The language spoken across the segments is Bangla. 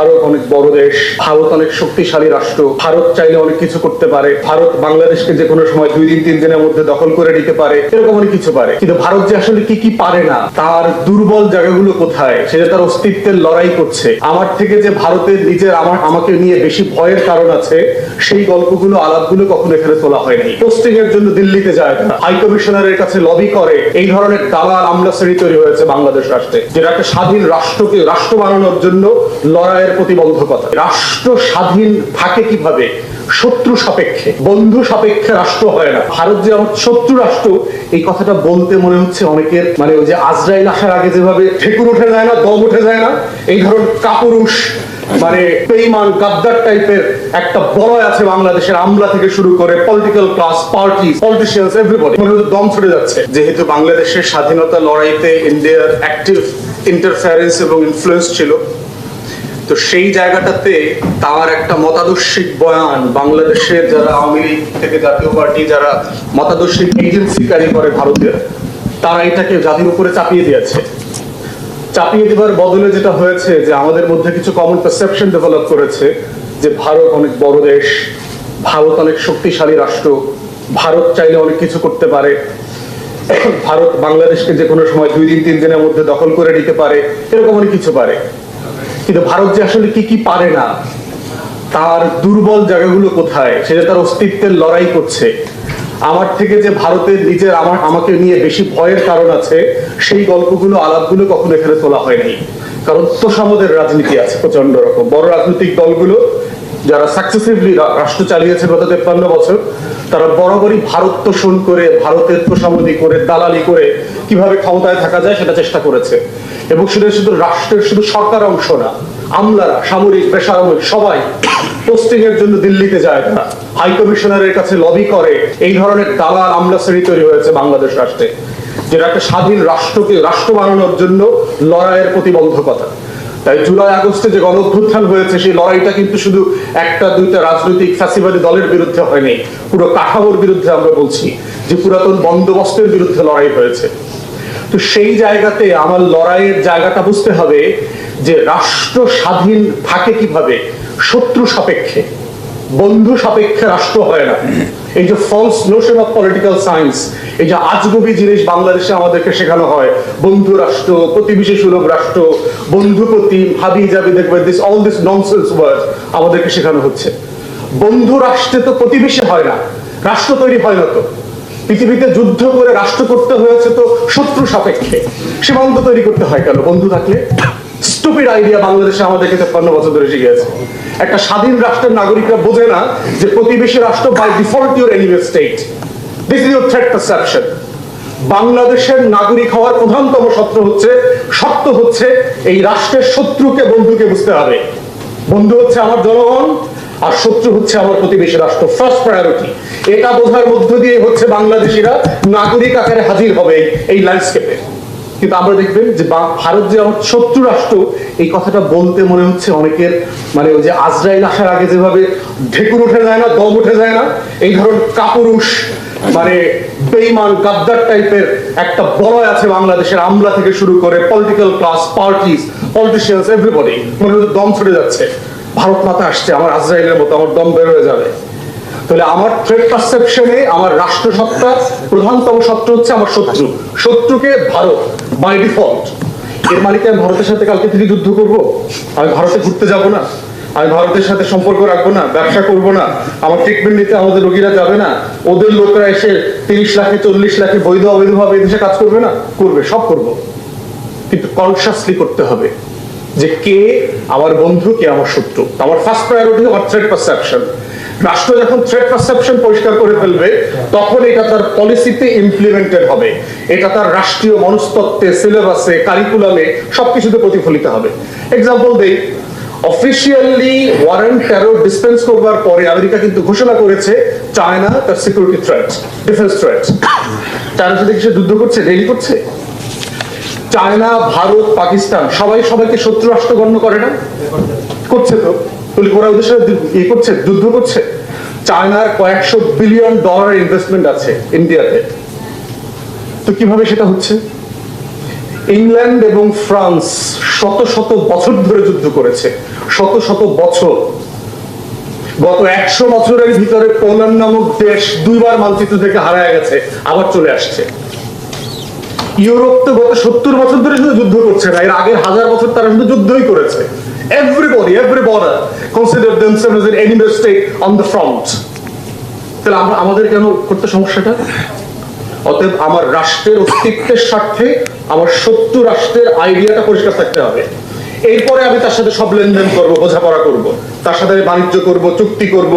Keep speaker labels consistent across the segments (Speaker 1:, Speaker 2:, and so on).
Speaker 1: ভারত অনেক বড় দেশ, ভারত অনেক শক্তিশালী রাষ্ট্র, ভারত চাইলে অনেক কিছু করতে পারে, ভারত বাংলাদেশকে যে কোনো সময় দুই দিন, তিন দিনের মধ্যে দখল করে নিতে পারে, এরকম অনেক কিছু পারে। কিন্তু ভারত যে আসলে কি কি পারে না, তার দুর্বল জায়গাগুলো কোথায়, সেটা তার অস্তিত্বের লড়াই করছে। আমার থেকে যে ভারতের নিজের আমার, আমাকে নিয়ে বেশি ভয়ের কারণ আছে, সেই গল্পগুলো, আলাপগুলো কখনো এখানে তোলা হয়নি। পোস্টিং এর জন্য দিল্লিতে যায় না। হাই কমিশনারের কাছে লবি করে, এই ধরনের দালাল আমলা শ্রেণি তৈরি হয়েছে বাংলাদেশ রাষ্ট্রে, যেটা একটা স্বাধীন রাষ্ট্রকে, রাষ্ট্র বানানোর জন্য লড়াইয়ের প্রতিবন্ধকতা। রাষ্ট্র স্বাধীন থাকে কীভাবে? শত্রু সাপেক্ষে। বন্ধু সাপেক্ষে রাষ্ট্র হয় না। ভারত যে আমার শত্রু রাষ্ট্র, এই কথাটা বলতে মনে হচ্ছে অনেকের। মানে ওই যে আজরাইল আসার আগে যেভাবে ঠেকুর উঠে যায় না, দম উঠে যায় না, এই ধরনের কাপুরুষ মানে গাদ্দার টাইপের একটা বলয় আছে বাংলাদেশের আমলা থেকে শুরু করে political class party politicians everybody মনে হচ্ছে দম ছুটে যাচ্ছে। যেহেতু বাংলাদেশের স্বাধীনতা লড়াইতে ইন্ডিয়ার অ্যাক্টিভ ইন্টারফারেন্স এবং ইনফ্লুয়েন্স ছিল তো সেই জায়গাটাতে তার একটা মতাদর্শিক বয়ান বাংলাদেশের যারা আওয়ামী লীগ থেকে জাতীয় পার্টি যারা মতাদর্শিক এজেন্সি কারি করে ভারতের তারা এটাকে জাতির উপরে চাপিয়ে দিয়েছে। চাপিয়ে দেওয়ার বদলে যেটা হয়েছে যে আমাদের মধ্যে কিছু কমন পারসেপশন ডেভেলপ করেছে যে ভারত অনেক বড় দেশ, ভারত অনেক শক্তিশালী রাষ্ট্র, ভারত চাইলে অনেক কিছু করতে পারে। ভারত বাংলাদেশকে যে কোনো সময় দুই দিন, তিন দিনের মধ্যে দখল করে নিতে পারে, এরকম অনেক কিছু পারে। কিন্তু ভারত যে আসলে কি কি পারে না, তার দুর্বল জায়গাগুলো কোথায়, সেটা তার অস্তিত্বের লড়াই করছে। আমার থেকে যে ভারতের নিজের আমার, আমাকে নিয়ে বেশি ভয়ের কারণ আছে, সেই গল্পগুলো, আলাপগুলো কখনো এখানে তোলা হয়নি। কারণ তোষামদের রাজনীতি আছে প্রচণ্ড রকম। বড় রাজনৈতিক দলগুলো যারা সাকসেসিভলি রাষ্ট্র চালিয়েছে গত তেপ্পান্ন বছর, তারা বরাবরই ভারত তোষণ করে, ভারতের তোষামদি করে, দালালি করে কীভাবে ক্ষমতায় থাকা যায় সেটা চেষ্টা করেছে। এবং সেটা শুধু রাষ্ট্রের, শুধু সরকার অংশ না, আমলারা, সামরিক, বেসামরিক, সবাই পোস্টিং এর জন্য দিল্লিতে যায় না হাই কমিশনারের কাছে লবি করে, এই ধরনের দালাল আমলা শ্রেণি তৈরি হয়েছে বাংলাদেশ রাষ্ট্রে, যেটা একটা স্বাধীন রাষ্ট্রকে, রাষ্ট্র বানানোর জন্য লড়াইয়ের প্রতিবন্ধকতা। তাই জুলাই আগস্টে যে গণঅভ্যুত্থান হয়েছে, সেই লড়াইটা কিন্তু শুধু একটা, দুইটা রাজনৈতিক ফ্যাসিবাদী দলের বিরুদ্ধে হয়নি, পুরো কাঠামোর বিরুদ্ধে আমরা বলছি যে পুরাতন বন্দোবস্তের বিরুদ্ধে লড়াই হয়েছে। তো সেই জায়গাতে আমার লড়াইয়ের জায়গাটা বুঝতে হবে যে রাষ্ট্র স্বাধীন থাকে কীভাবে, শত্রু সাপেক্ষে, বন্ধু সাপেক্ষে রাষ্ট্র হয় না। এই যে false notion of political science এই যে আজগবি জিনিস বাংলাদেশে আমাদেরকে শেখানো হয়, বন্ধু রাষ্ট্র, প্রতিবেশী সুলভ রাষ্ট্র বন্ধুপতি ভাবি যাবি দেখবে this all this nonsense word আমাদেরকে শেখানো হচ্ছে। বন্ধু রাষ্ট্রে তো প্রতিবেশী হয় না, রাষ্ট্র তৈরি হয় না তো। পৃথিবীতে যুদ্ধ করে রাষ্ট্র করতে হয়েছে তো শত্রু সাপেক্ষে। সীমান্ত তৈরি করতে হয় কেন? বন্ধু থাকলে? স্টুপিড আইডিয়া বাংলাদেশে আমাদেরকে বছর ধরে শিখেছে একটা স্বাধীন রাষ্ট্রের নাগরিকরা বোঝে না যে প্রতিবেশী রাষ্ট্র by default your enemy state this is your threat perception বাংলাদেশের নাগরিক হওয়ার প্রধানতম শর্ত হচ্ছে শর্ত হচ্ছে এই রাষ্ট্রের শত্রুকে বন্ধুকে বুঝতে হবে। বন্ধু হচ্ছে আমার জনগণ, আর শত্রু হচ্ছে আমার প্রতিবেশী রাষ্ট্র। ফার্স্ট প্রায়োরিটি এটা বোঝার মধ্য দিয়ে হচ্ছে বাংলাদেশিরা নাগরিক আকারে হাজির হবে এই- ল্যান্ডস্কেপে কিন্তু আমরা দেখবেন যে ভারত যে আমার শত্রু রাষ্ট্র, এই কথাটা বলতে মনে হচ্ছে অনেকের মানে ওই যে আজরাইল আসার আগে যেভাবে ঢেকুর উঠে যায় না, দম উঠে যায় না, এই ধরনের কাপুরুষ মানে বেইমান গাদ্দার টাইপের একটা বলয় আছে বাংলাদেশের আমলা থেকে শুরু করে political class parties politicians everybody মনে হচ্ছে দম ছুটে যাচ্ছে। ভারত মাতা আসছে, আমার আজরাইলের মতো আমার দম বের হয়ে যাবে। তাহলে আমার ট্রেড পারসেপশনে আমার রাষ্ট্রসত্তার প্রধানতম শত্রু হচ্ছে আমার শত্রু। শত্রুকে ভারত বাই ডিফল্ট এর মালিক আমি ভারতের সাথে কালকে থেকে যুদ্ধ করব? আমি ভারতে ঘুরতে যাব না? আমি ভারতের সাথে সম্পর্ক রাখব না, ব্যবসা করব না, আমার ট্রিটমেন্ট নিতে আমাদের রোগীরা যাবে না, ওদের লোকরা এসে তিরিশ লাখে, চল্লিশ লাখে বৈধ অবৈধভাবে এদেশে কাজ করবে না? করবে, সব করব। কিন্তু কনসিয়াসলি করতে হবে যে কে আমার বন্ধু, কে আমার শত্রু। আমার ফার্স্ট প্রায়োরিটি আমার থ্রেড পারসেপশন রাষ্ট্র যখন থ্রেড পারসেপশন পরিষ্কার করে ফেলবে, তখন এটা তার পলিসিতে ইমপ্লিমেন্টেড হবে। এটা তার রাষ্ট্রীয় মনস্তত্ত্বে সিলেবাসে কারিকুলামে সবকিছুতে প্রতিফলিত হবে। এক্সাম্পল দেই অফিসিয়ালি ডিসপেন্স করবার পরে আমেরিকা কিন্তু ঘোষণা করেছে চায়না তার সিকিউরিটি থ্রেট ডিফেন্স থ্রেট সাথে কিছু যুদ্ধ করছে ডেলি করছে? চায়না ভারত, পাকিস্তান, সবাই সবাইকে শত্রু রাষ্ট্র গণ্য করে না? করছে তো। সাথে ইয়ে করছে, যুদ্ধ করছে? চায়নার কয়েকশো বিলিয়ন ডলার ইনভেস্টমেন্ট আছে ইন্ডিয়াতে তো কীভাবে সেটা হচ্ছে? ইংল্যান্ড এবং ফ্রান্স শত শত বছর ধরে যুদ্ধ করেছে। শত শত বছর। গত একশো বছরের ভিতরে পোল্যান্ড নামক দেশ দুইবার মানচিত্র থেকে হারায় গেছে, আবার চলে আসছে। ইউরোপ তো গত সত্তর বছর ধরে শুধু যুদ্ধ করছে না, এর আগের হাজার বছর তারা শুধু যুদ্ধই করেছে। Everybody every border consider themselves an enemy state on the front তাহলে আমরা আমাদের কেন করতে সমস্যাটা? অতএব আমার রাষ্ট্রের অস্তিত্বের স্বার্থে, আমার শত্রু রাষ্ট্রের আইডিয়াটা পরিষ্কার থাকতে হবে। এরপরে আমি তার সাথে সব লেনদেন করব, বোঝাপড়া করব, তার সাথে আমি বাণিজ্য করব, চুক্তি করব,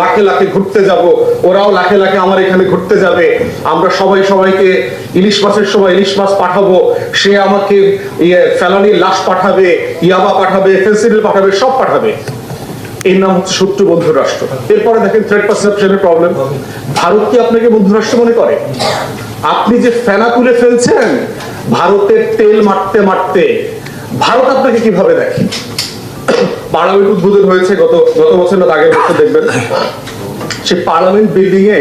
Speaker 1: লাখে লাখে ঘুরতে যাব, ওরাও লাখে লাখে আমার এখানে ঘুরতে যাবে। আমরা সবাই সবাইকে ইলিশ মাছের সময় ইলিশ মাছ পাঠাবো, সে আমাকে ইয়ে ফেলানির লাশ পাঠাবে, ইয়াবা পাঠাবে, ফেন্সিডিল পাঠাবে, সব পাঠাবে। এর নাম হচ্ছে শত্রু বন্ধু রাষ্ট্র। এরপরে দেখেন থ্রেড পারসেপশনের প্রবলেম ভারত কি আপনাকে বন্ধু রাষ্ট্র মনে করে? আপনি যে ফেনা তুলে ফেলছেন, ভারতের তেল মারতে মারতে, ভারত আপনাকে কীভাবে দেখে? পার্লামেন্ট উদ্বোধন হয়েছে গত গত বছর না, আগের বছর দেখবেন। সে পার্লামেন্ট বিল্ডিং এ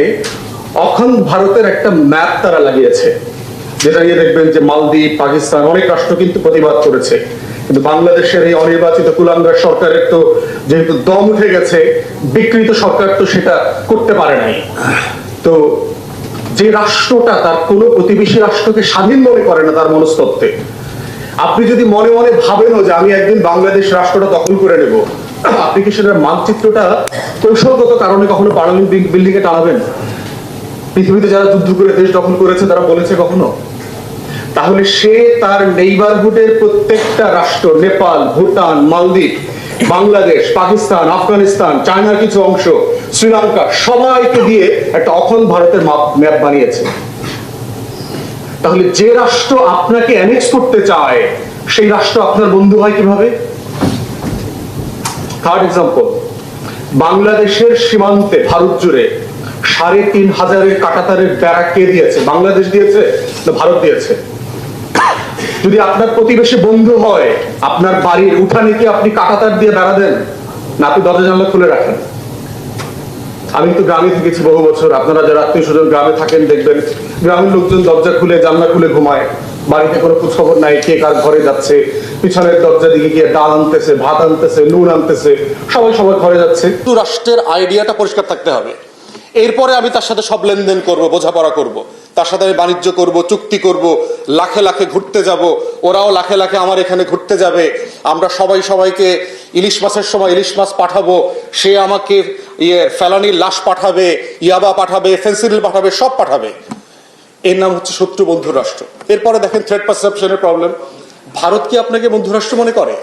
Speaker 1: অখণ্ড ভারতের একটা ম্যাপ তারা লাগিয়েছে। যেটা নিয়ে দেখবেন যে মালদ্বীপ, পাকিস্তান অনেক রাষ্ট্র কিন্তু প্রতিবাদ করেছে। কিন্তু বাংলাদেশের এই অনির্বাচিত কুলাঙ্গার সরকারের তো যেহেতু দম উঠে গেছে, বিকৃত সরকার তো সেটা করতে পারে নাই। তো যে রাষ্ট্রটা তার কোনো প্রতিবেশী রাষ্ট্রকে স্বাধীন মনে করে না তার মনস্তত্ত্বে, আপনি যদি মনে মনে ভাবেন যে আমি একদিন বাংলাদেশ রাষ্ট্রটা দখল করে নেব, আপনি কি সেটার মানচিত্রটা কৌশলগত কারণে কখনো পার্লামেন্ট বিল্ডিং এ টানাবেন? পৃথিবীতে যারা যুদ্ধ করে দেশ দখল করেছে, তারা বলেছে কখনো? তাহলে সে তার নেইবারহুডের প্রত্যেকটা রাষ্ট্র, নেপাল, ভুটান, মালদ্বীপ, বাংলাদেশ, পাকিস্তান, আফগানিস্তান, চায়নার কিছু অংশ, শ্রীলঙ্কা, সবাইকে দিয়ে একটা অখণ্ড ভারতের ম্যাপ বানিয়েছে। তাহলে যে রাষ্ট্র আপনাকে অ্যানেক্স করতে চায়, সেই রাষ্ট্র আপনার বন্ধু হয় কীভাবে? থার্ড এক্সাম্পল বাংলাদেশের সীমান্তে ভারত জুড়ে সাড়ে তিন হাজারের কাটাতারের বেড়া কে দিয়েছে। বাংলাদেশ দিয়েছে না ভারত দিয়েছে? যদি আপনার প্রতিবেশী বন্ধু হয়, আপনার বাড়ির উঠানে কি আপনি কাটাতার দিয়ে বেড়া দেন না আপনি দরজা জানলা খুলে রাখেন। আমি তো গ্রামে থেকেছি বহু বছর, আপনারা যারা আত্মীয় স্বজন গ্রামে থাকেন দেখবেন, গ্রামের লোকজন দরজা খুলে, জানলা খুলে ঘুমায়। বাড়িতে কোনো খোঁজ খবর নাই কে কার ঘরে যাচ্ছে, পিছনের দরজা দিকে গিয়ে ডাল আনতেছে, ভাত আনতেছে, নুন আনতেছে, সবাই সবার ঘরে যাচ্ছে।
Speaker 2: রাষ্ট্রের আইডিয়াটা পরিষ্কার থাকতে হবে। এরপরে আমি তার সাথে সব লেনদেন করব, বোঝাপড়া করব। তার সাথে আমি বাণিজ্য করব, চুক্তি করব, লাখে লাখে ঘুরতে যাব, ওরাও লাখে লাখে আমার এখানে ঘুরতে যাবে। আমরা সবাই সবাইকে ইলিশ মাছের সময় ইলিশ মাছ পাঠাবো, সে আমাকে ইয়ে ফেলানির লাশ পাঠাবে, ইয়াবা পাঠাবে, ফেন্সিডিল পাঠাবে, সব পাঠাবে। এর নাম হচ্ছে শত্রু বন্ধু রাষ্ট্র। এরপরে দেখেন থ্রেড পারসেপশনের প্রবলেম ভারত কি আপনাকে বন্ধুরাষ্ট্র মনে করে?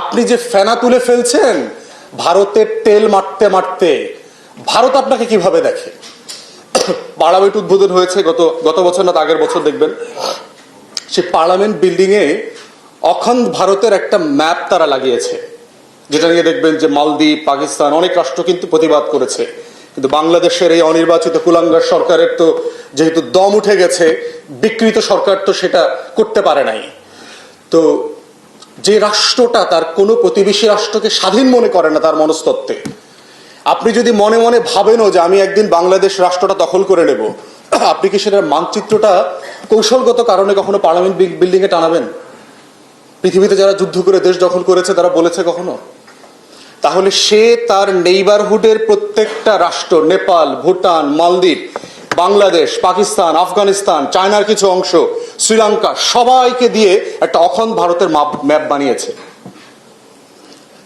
Speaker 2: আপনি যে ফেনা তুলে ফেলছেন, ভারতের তেল মারতে মারতে, ভারত আপনাকে কীভাবে দেখে? পার্লামেন্ট উদ্বোধন হয়েছে, গত গত বছর না, আগের বছর দেখবেন। সে পার্লামেন্ট বিল্ডিং এ অখণ্ড ভারতের একটা ম্যাপ তারা লাগিয়েছে, যেটা নিয়ে দেখবেন যে মালদ্বীপ, পাকিস্তান, অনেক রাষ্ট্র কিন্তু প্রতিবাদ করেছে। কিন্তু বাংলাদেশের এই অনির্বাচিত কুলাঙ্গার সরকারের তো যেহেতু দম উঠে গেছে, বিকৃত সরকার তো সেটা করতে পারে নাই। তো যে রাষ্ট্রটা তার কোনো প্রতিবেশী রাষ্ট্রকে স্বাধীন মনে করে না তার মনস্তত্ত্বে আপনি যদি মনে মনে ভাবেনও যে আমি একদিন বাংলাদেশ রাষ্ট্রটা দখল করে নেব, আপনি কি সেটার মানচিত্রটা কৌশলগত কারণে কখনো পার্লামেন্ট বিল্ডিং এ টানাবেন? পৃথিবীতে যারা যুদ্ধ করে দেশ দখল করেছে, তারা বলেছে কখনো? তাহলে সে তার নেইবারহুডের প্রত্যেকটা রাষ্ট্র, নেপাল, ভুটান, মালদ্বীপ, বাংলাদেশ, পাকিস্তান, আফগানিস্তান, চায়নার কিছু অংশ, শ্রীলঙ্কা, সবাইকে দিয়ে একটা অখণ্ড ভারতের ম্যাপ বানিয়েছে।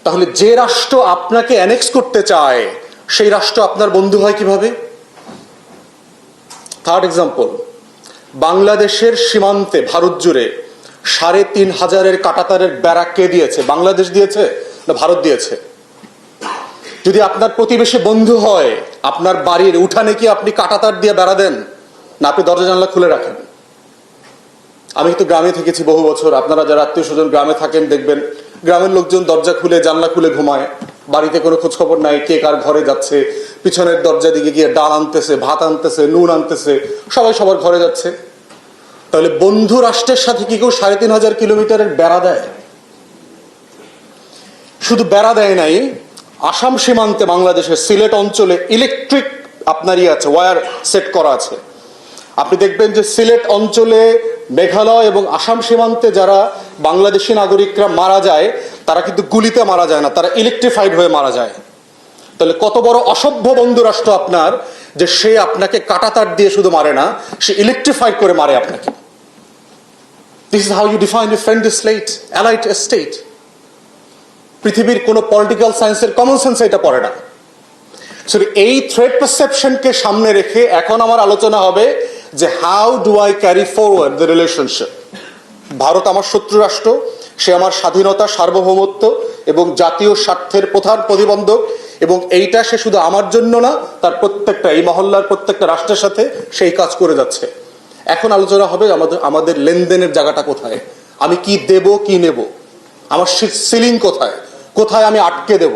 Speaker 2: তাহলে যে রাষ্ট্র আপনাকে অ্যানেক্স করতে চায়, সেই রাষ্ট্র আপনার বন্ধু হয় কীভাবে? থার্ড এক্সাম্পল বাংলাদেশের সীমান্তে ভারত জুড়ে সাড়ে তিন হাজারের কাটাতারের বেড়া কে দিয়েছে? বাংলাদেশ দিয়েছে না ভারত দিয়েছে? যদি আপনার প্রতিবেশী বন্ধু হয়, আপনার বাড়ির উঠানে কি আপনি কাটাতার দিয়ে বেড়া দেন? না, আপনি দরজা জানলা খুলে রাখেন। আমি তো গ্রামে থেকেছি বহু বছর। আপনারা যারা আত্মীয় স্বজন গ্রামে থাকেন দেখবেন গ্রামের লোকজন দরজা খুলে, জানলা খুলে ঘুমায়। বাড়িতে কোনো খোঁজ খবর নাই, কে কার ঘরে যাচ্ছে। পিছনের দরজা দিকে গিয়ে ডাল আনতেছে, ভাত আনতেছে, নুন আনতেছে, সবাই সবার ঘরে যাচ্ছে। তাহলে বন্ধু রাষ্ট্রের সাথে কি কেউ সাড়ে তিন হাজার কিলোমিটারের বেড়া দেয়? শুধু বেড়া দেয় নাই, আসাম সীমান্তে বাংলাদেশের সিলেট অঞ্চলে ইলেকট্রিক আপনারই আছে ওয়্যার সেট করা আছে। আপনি দেখবেন যে সিলেট অঞ্চলে মেঘালয় এবং আসাম সীমান্তে যারা বাংলাদেশি নাগরিকরা মারা যায়, তারা কিন্তু গুলিতে মারা যায় না, তারা ইলেকট্রিফাইড হয়ে মারা যায়। তাহলে কত বড় অসভ্য বন্ধু রাষ্ট্র আপনার যে সে আপনাকে কাটাতার দিয়ে শুধু মারে না, সে ইলেকট্রিফাইড করে মারে আপনাকে। This is how you define you friend state allied state পৃথিবীর কোনো পলিটিক্যাল সায়েন্সের কমন সেন্স এটা পড়ে না। এই থ্রেড পারসেপশনকে সামনে রেখে এখন আমার আলোচনা হবে যে how do I carry forward the relationship Bharat আমার শত্রু রাষ্ট্র, সে আমার স্বাধীনতা, সার্বভৌমত্ব এবং জাতীয় স্বার্থের প্রধান প্রতিবন্ধক এবং এইটা সে শুধু আমার জন্য না, তার প্রত্যেকটা, এই মহল্লার প্রত্যেকটা রাষ্ট্রের সাথে সেই কাজ করে যাচ্ছে। এখন আলোচনা হবে আমাদের আমাদের লেনদেনের জায়গাটা কোথায়? আমি কি দেব, কি নেব? আমার সিলিং কোথায়? কোথায় আমি আটকে দেব?